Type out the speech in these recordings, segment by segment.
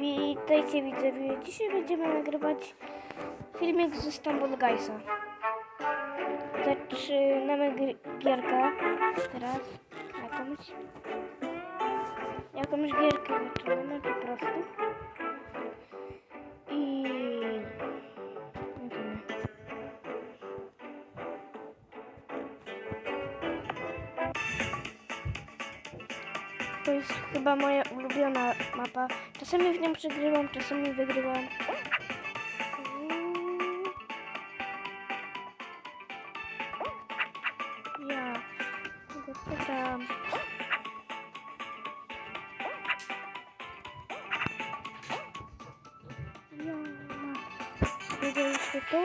Witajcie widzowie. Dzisiaj będziemy nagrywać filmik z Istanbul Guysa. Zaczynamy gierkę. Teraz jakąś jakąś gierkę zaczynamy po prostu. To jest chyba moja ulubiona mapa. Czasami w nią przegrywam, czasami wygrywam. Ja tego pytam. Ja. Widzieliście to?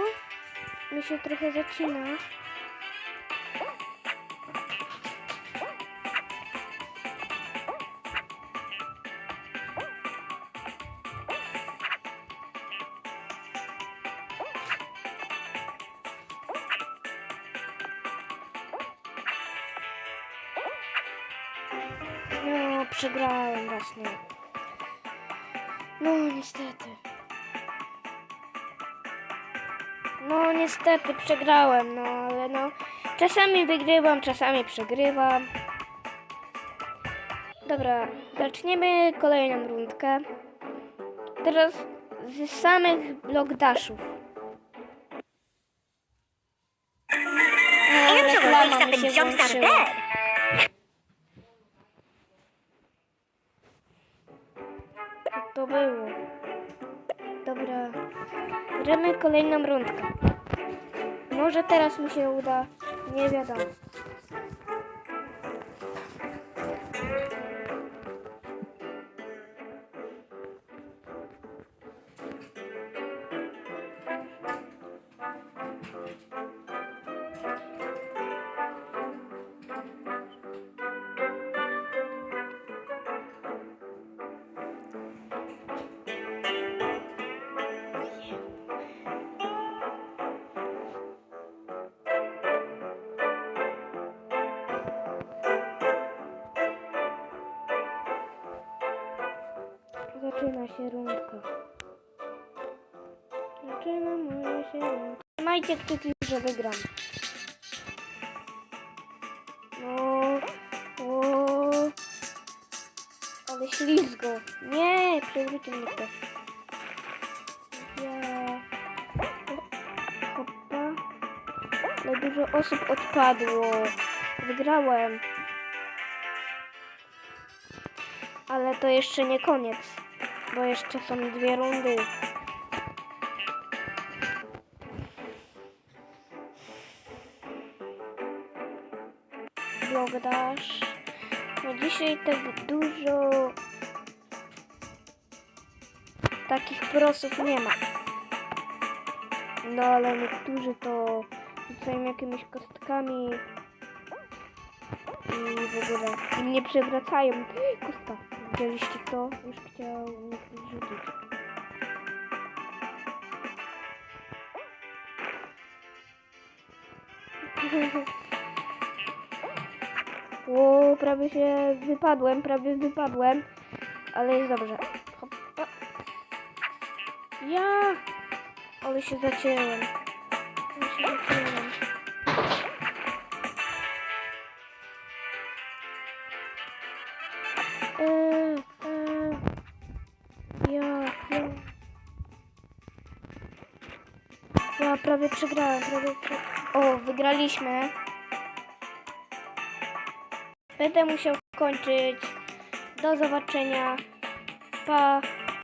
Mi się trochę zacina. No, przegrałem właśnie. No, niestety. No, niestety przegrałem, no, ale no. Czasami wygrywam, czasami przegrywam. Dobra, zaczniemy kolejną rundkę. Teraz z samych blok dashów. O, Angel reklama mi się włączyła. To było? Dobra. Gramy kolejną rundkę. Może teraz mi się uda. Nie wiadomo. Zaczyna się rundka. Zaczyna moja się rundka. Trzymajcie kciuki, że wygram. No, o, ale ślizgo. Nie, przewrócił mnie ktoś. Dużo osób odpadło. Wygrałem. Ale to jeszcze nie koniec, bo jeszcze są dwie rundy. Blok. No dzisiaj tak dużo takich prosów nie ma. No ale niektórzy to rzucają jakimiś kostkami i w ogóle nie przewracają. Kostka, widzieliście to? Już chciał rzucić. O, prawie się wypadłem, prawie wypadłem, ale jest dobrze. Ja! Ale się zacięłem. Ale się zacięłem. Prawie przegrałem, prawie. O, wygraliśmy. Będę musiał kończyć. Do zobaczenia. Pa.